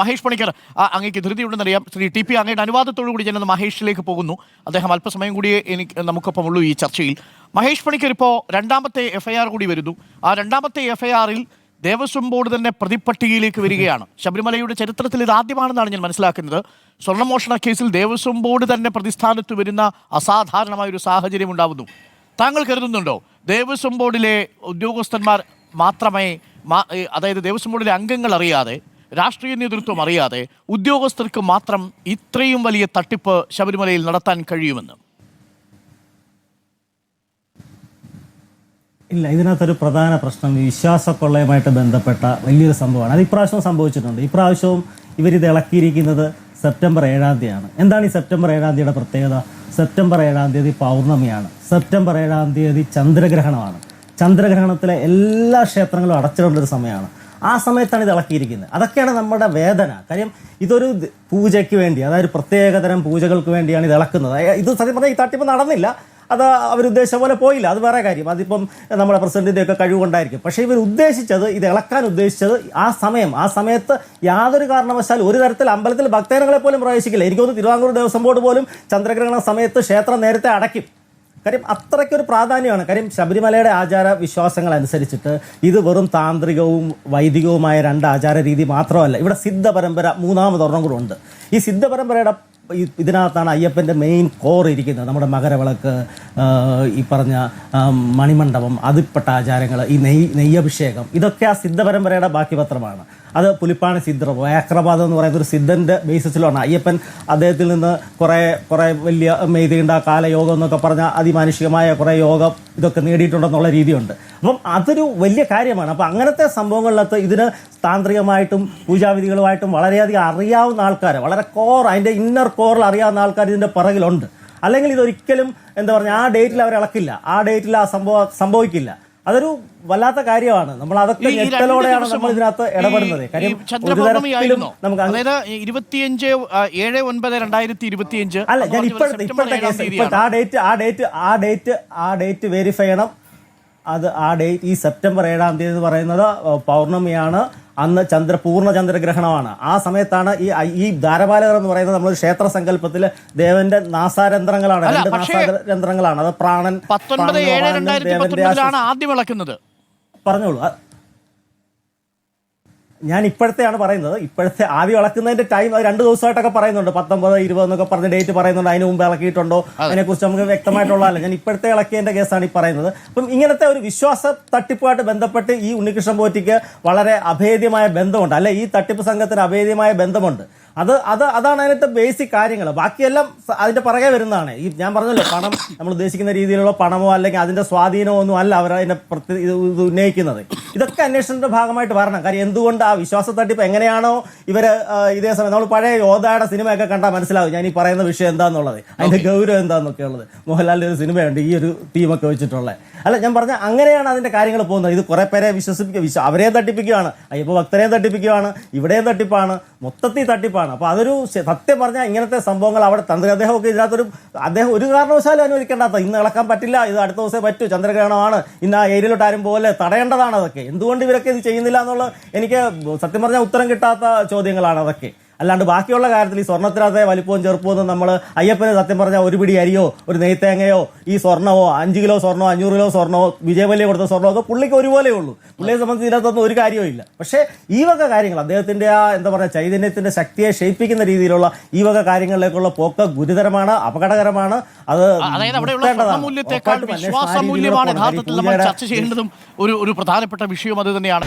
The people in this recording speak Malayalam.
മഹേഷ് പണിക്കർ അങ്ങേക്ക് ധൃതിയുണ്ടെന്നറിയാം ശ്രീ ടി പി അങ്ങയുടെ അനുവാദത്തോടുകൂടി ഞാനൊന്ന് മഹേഷിലേക്ക് പോകുന്നു. അദ്ദേഹം അല്പസമയം കൂടി എനിക്ക് നമുക്കൊപ്പം ഉള്ളൂ ഈ ചർച്ചയിൽ. മഹേഷ് പണിക്കർ ഇപ്പോൾ രണ്ടാമത്തെ എഫ്ഐആർ കൂടി വരുന്നു. ആ രണ്ടാമത്തെ എഫ്ഐആറിൽ ദേവസ്വം ബോർഡ് തന്നെ പ്രതിപ്പട്ടികയിലേക്ക് വരികയാണ്. ശബരിമലയുടെ ചരിത്രത്തിൽ ഇത് ആദ്യമാണെന്നാണ് ഞാൻ മനസ്സിലാക്കുന്നത്. സ്വർണമോഷണ കേസിൽ ദേവസ്വം ബോർഡ് തന്നെ പ്രതിസ്ഥാനത്ത് വരുന്ന അസാധാരണമായ ഒരു സാഹചര്യം ഉണ്ടാവുന്നു. താങ്കൾ കരുതുന്നുണ്ടോ? ദേവസ്വം ബോർഡിലെ ഉദ്യോഗസ്ഥന്മാർ മാത്രമേ അതായത് ദേവസ്വം ബോർഡിലെ അംഗങ്ങൾ അറിയാതെ രാഷ്ട്രീയ നേതൃത്വം അറിയാതെ ഉദ്യോഗസ്ഥർക്ക് മാത്രം ഇത്രയും വലിയ തട്ടിപ്പ് ശബരിമലയിൽ നടത്താൻ കഴിയുമെന്ന്. ഇല്ല ഇതിനകത്തൊരു പ്രധാന പ്രശ്നം വിശ്വാസക്കൊള്ളയുമായിട്ട് ബന്ധപ്പെട്ട വലിയൊരു സംഭവമാണ്. അത് ഇപ്രാവശ്യവും സംഭവിച്ചിട്ടുണ്ട്. ഇപ്രാവശ്യവും ഇവരിത് ഇളക്കിയിരിക്കുന്നത് സെപ്റ്റംബർ ഏഴാം തീയതിയാണ്. എന്താണ് ഈ സെപ്റ്റംബർ ഏഴാം തീയതിയുടെ പ്രത്യേകത? സെപ്റ്റംബർ ഏഴാം തീയതി പൗർണമിയാണ്. സെപ്റ്റംബർ ഏഴാം തീയതി ചന്ദ്രഗ്രഹണമാണ്. ചന്ദ്രഗ്രഹണത്തിലെ എല്ലാ ക്ഷേത്രങ്ങളും അടച്ചിടേണ്ട ഒരു സമയമാണ്. ആ സമയത്താണ് ഇത് ഇളക്കിയിരിക്കുന്നത്. അതൊക്കെയാണ് നമ്മുടെ വേദന. കാര്യം ഇതൊരു പൂജയ്ക്ക് വേണ്ടി അതായത് പ്രത്യേകതരം പൂജകൾക്ക് വേണ്ടിയാണ് ഇത് ഇളക്കുന്നത്. ഇത് സത്യം പറഞ്ഞാൽ ഈ തട്ടിപ്പ് നടന്നില്ല. അത് അവരുദ്ദേശിച്ച പോലെ പോയില്ല. അത് വേറെ കാര്യം. അതിപ്പം നമ്മുടെ പ്രസിഡന്റിന്റെ ഒക്കെ കഴിവുകൊണ്ടായിരിക്കും പക്ഷേ ഇവർ ഉദ്ദേശിച്ചത് ഇത് ഇളക്കാൻ ഉദ്ദേശിച്ചത് ആ സമയം ആ സമയത്ത് യാതൊരു കാരണവശാൽ ഒരു തരത്തിൽ അമ്പലത്തിൽ ഭക്തജനങ്ങളെ പോലും പ്രവേശിക്കില്ല. എനിക്ക് തോന്നുന്നു തിരുവാങ്കൂർ ദേവസ്വം ബോർഡ് പോലും ചന്ദ്രഗ്രഹണ സമയത്ത് ക്ഷേത്രം നേരത്തെ അടയ്ക്കും. കാര്യം അത്രയ്ക്കൊരു പ്രാധാന്യമാണ്. കാര്യം ശബരിമലയുടെ ആചാര വിശ്വാസങ്ങൾ അനുസരിച്ചിട്ട് ഇത് വെറും താന്ത്രികവും വൈദികവുമായ രണ്ട് ആചാര രീതി മാത്രമല്ല ഇവിടെ സിദ്ധ പരമ്പര മൂന്നാമതൊരെണ്ണം കൂടെ ഉണ്ട്. ഈ സിദ്ധ പരമ്പരയുടെ ഇതിനകത്താണ് അയ്യപ്പന്റെ മെയിൻ കോർ ഇരിക്കുന്നത്. നമ്മുടെ മകരവിളക്ക് ഈ പറഞ്ഞ മണിമണ്ഡപം അതിൽപ്പെട്ട ആചാരങ്ങൾ ഈ നെയ് നെയ്യഭിഷേകം ഇതൊക്കെ ആ സിദ്ധ പരമ്പരയുടെ ബാക്കി പത്രമാണ്. അത് പുലിപ്പാണി സിദ്ധർ. വൈക്രപാദം എന്ന് പറയുന്ന ഒരു സിദ്ധന്റെ ബേസിസിലാണ് അയ്യപ്പൻ അദ്ദേഹത്തിൽ നിന്ന് കുറേ കുറേ വലിയ മെയ്തീണ്ട കാലയോഗം എന്നൊക്കെ പറഞ്ഞ അതിമാനുഷികമായ കുറേ യോഗം ഇതൊക്കെ നേടിയിട്ടുണ്ടെന്നുള്ള രീതിയുണ്ട്. അപ്പം അതൊരു വലിയ കാര്യമാണ്. അപ്പം അങ്ങനത്തെ സംഭവങ്ങളിലകത്ത് ഇതിന് താന്ത്രികമായിട്ടും പൂജാവിധികളുമായിട്ടും വളരെയധികം അറിയാവുന്ന ആൾക്കാർ വളരെ കോർ അതിന്റെ ഇന്നർ കോറിൽ അറിയാവുന്ന ആൾക്കാർ ഇതിന്റെ പിറകിലുണ്ട്. അല്ലെങ്കിൽ ഇതൊരിക്കലും എന്താ പറയുക ആ ഡേറ്റിൽ അവർ ഇളക്കില്ല. ആ ഡേറ്റിൽ ആ സംഭവം സംഭവിക്കില്ല. അതൊരു വല്ലാത്ത കാര്യമാണ്. നമ്മൾ അതൊക്കെ ഞെട്ടലോടെയാണ് നമ്മൾ ഇതിനകത്ത് ഇടപെടുന്നത്. കാര്യം നമുക്ക് അതായത് ഇരുപത്തിയഞ്ച് ഏഴ് ഒൻപത് രണ്ടായിരത്തി ഇരുപത്തിയഞ്ച് അല്ല ഞാൻ ഇപ്പോഴത്തെ ഇപ്പോഴത്തെ കേസ് ഇപ്പോഴത്തെ ആ ഡേറ്റ് ആ ഡേറ്റ് ആ ഡേറ്റ് ആ ഡേറ്റ് വെരിഫൈ ചെയ്യണം. അത് ആ ഡേറ്റ് ഈ സെപ്റ്റംബർ ഏഴാം തീയതി എന്ന് പറയുന്നത് പൗർണമിയാണ്. അന്ന് ചന്ദ്ര പൂർണ ചന്ദ്രഗ്രഹണമാണ്. ആ സമയത്താണ് ഈ ഈ ധാരപാലകർ എന്ന് പറയുന്നത് നമ്മൾ ക്ഷേത്ര സങ്കല്പത്തിൽ ദേവന്റെ നാസാരന്ധ്രങ്ങളാണ്. രണ്ട് നാസാരന്ധ്രങ്ങളാണ്. അത് പ്രാണൻ പത്തൊൻപത് പ്രാണൻ, ഏഴ് ഭഗവാനും രണ്ടായിരത്തി പത്തൊൻപതിലാണ് ആദ്യം ഇളക്കുന്നത് പറഞ്ഞോളൂ. ഞാൻ ഇപ്പോഴത്തെയാണ് പറയുന്നത്. ഇപ്പോഴത്തെ ആദ്യം ഇളക്കുന്നതിന്റെ ടൈം അത് രണ്ട് ദിവസമായിട്ടൊക്കെ പറയുന്നുണ്ട്. പത്തൊമ്പത് ഇരുപത് എന്നൊക്കെ പറഞ്ഞ ഡേറ്റ് പറയുന്നുണ്ട്. അതിന് മുമ്പ് ഇളക്കിയിട്ടുണ്ടോ? അതിനെക്കുറിച്ച് നമുക്ക് വ്യക്തമായിട്ടുള്ളതല്ല ഞാൻ ഇപ്പോഴത്തെ ഇളക്കിയതിന്റെ കേസാണ് ഈ പറയുന്നത്. അപ്പം ഇങ്ങനത്തെ ഒരു വിശ്വാസ തട്ടിപ്പുമായിട്ട് ബന്ധപ്പെട്ട് ഈ ഉണ്ണികൃഷ്ണൻ പോറ്റിക്ക് വളരെ അഭേദ്യമായ ബന്ധമുണ്ട്. അല്ലെ ഈ തട്ടിപ്പ് സംഘത്തിന് അഭേദ്യമായ ബന്ധമുണ്ട്. അത് അത് അതാണ് അതിനകത്തെ ബേസിക് കാര്യങ്ങൾ. ബാക്കിയെല്ലാം അതിന്റെ പുറകെ വരുന്നതാണ്. ഈ ഞാൻ പറഞ്ഞല്ലോ പണം നമ്മൾ ഉദ്ദേശിക്കുന്ന രീതിയിലുള്ള പണമോ അല്ലെങ്കിൽ അതിന്റെ സ്വാധീനമോ ഒന്നും അല്ല അവർ ഇത് ഇത് ഉന്നയിക്കുന്നത്. ഇതൊക്കെ അന്വേഷണത്തിന്റെ ഭാഗമായിട്ട് വരണം. കാര്യം എന്തുകൊണ്ട് ആ വിശ്വാസ തട്ടിപ്പ് എങ്ങനെയാണോ ഇവർ ഇതേ സമയം നമ്മൾ പഴയ യോധയുടെ സിനിമയൊക്കെ കണ്ടാൽ മനസ്സിലാവും ഞാൻ ഈ പറയുന്ന വിഷയം എന്താന്നുള്ളത്. അതിന്റെ ഗൗരവം എന്താന്നൊക്കെ ഉള്ളത്. മോഹൻലാലിന്റെ ഒരു സിനിമയുണ്ട് ഈ ഒരു തീമൊക്കെ വെച്ചിട്ടുള്ളത് അല്ല ഞാൻ പറഞ്ഞ അങ്ങനെയാണ് അതിന്റെ കാര്യങ്ങൾ പോകുന്നത്. ഇത് കുറെ പേരെ വിശ്വസിപ്പിക്കുക വിശ്വ അവരെയും തട്ടിപ്പിക്കുകയാണ് അയ്യപ്പ ഭക്തരെയും തട്ടിപ്പിക്കുകയാണ് ഇവിടെയും തട്ടിപ്പാണ് മൊത്തത്തിൽ തട്ടിപ്പാണ്. അപ്പൊ അതൊരു സത്യം പറഞ്ഞാൽ ഇങ്ങനത്തെ സംഭവങ്ങൾ അവിടെ തന്ത്രി അദ്ദേഹമൊക്കെ ഇതിനകത്തൊരു അദ്ദേഹം ഒരു കാരണവശാലും അനുവദിക്കേണ്ടാത്ത ഇന്ന് ഇളക്കാൻ പറ്റില്ല ഇത് അടുത്ത ദിവസമേ പറ്റൂ ചന്ദ്രഗ്രഹണമാണ് ഇന്ന് ആ ഏരിയയിലോട്ട് ആരും പോലെ തടയേണ്ടതാണ് അതൊക്കെ. എന്തുകൊണ്ട് ഇവരൊക്കെ ഇത് ചെയ്യുന്നില്ല എന്നുള്ള എനിക്ക് സത്യം പറഞ്ഞാൽ ഉത്തരം കിട്ടാത്ത ചോദ്യങ്ങളാണ് അതൊക്കെ. അല്ലാണ്ട് ബാക്കിയുള്ള കാര്യത്തിൽ ഈ സ്വർണത്തിനകത്തെ വലിപ്പവും ചെറുപ്പവും നമ്മൾ അയ്യപ്പന് സത്യം പറഞ്ഞാൽ ഒരു പിടി അരിയോ ഒരു നെയ്ത്തേങ്ങയോ ഈ സ്വർണമോ അഞ്ച് കിലോ സ്വർണമോ അഞ്ഞൂറ് കിലോ സ്വർണമോ വിജയവല്യ കൊടുത്ത സ്വർണമോ ഒക്കെ പുള്ളിക്ക് ഒരുപോലെ ഉള്ളൂ. പുള്ളിയെ സംബന്ധിച്ച് ഇതിനകത്തൊന്നും ഒരു കാര്യവും ഇല്ല. പക്ഷേ ഈ വക കാര്യങ്ങൾ അദ്ദേഹത്തിന്റെ ആ എന്താ പറയുക ചൈതന്യത്തിന്റെ ശക്തിയെ ക്ഷയിപ്പിക്കുന്ന രീതിയിലുള്ള ഈ വക കാര്യങ്ങളിലേക്കുള്ള പോക്ക് ഗുരുതരമാണ് അപകടകരമാണ്. അത് ഉറപ്പായിട്ടും വിശ്വാസ മൂല്യമാണ്. യഥാർത്ഥത്തിൽ നമ്മൾ ചർച്ച ചെയ്യേണ്ടതും ഒരു ഒരു പ്രധാനപ്പെട്ട വിഷയം അത് തന്നെയാണ്.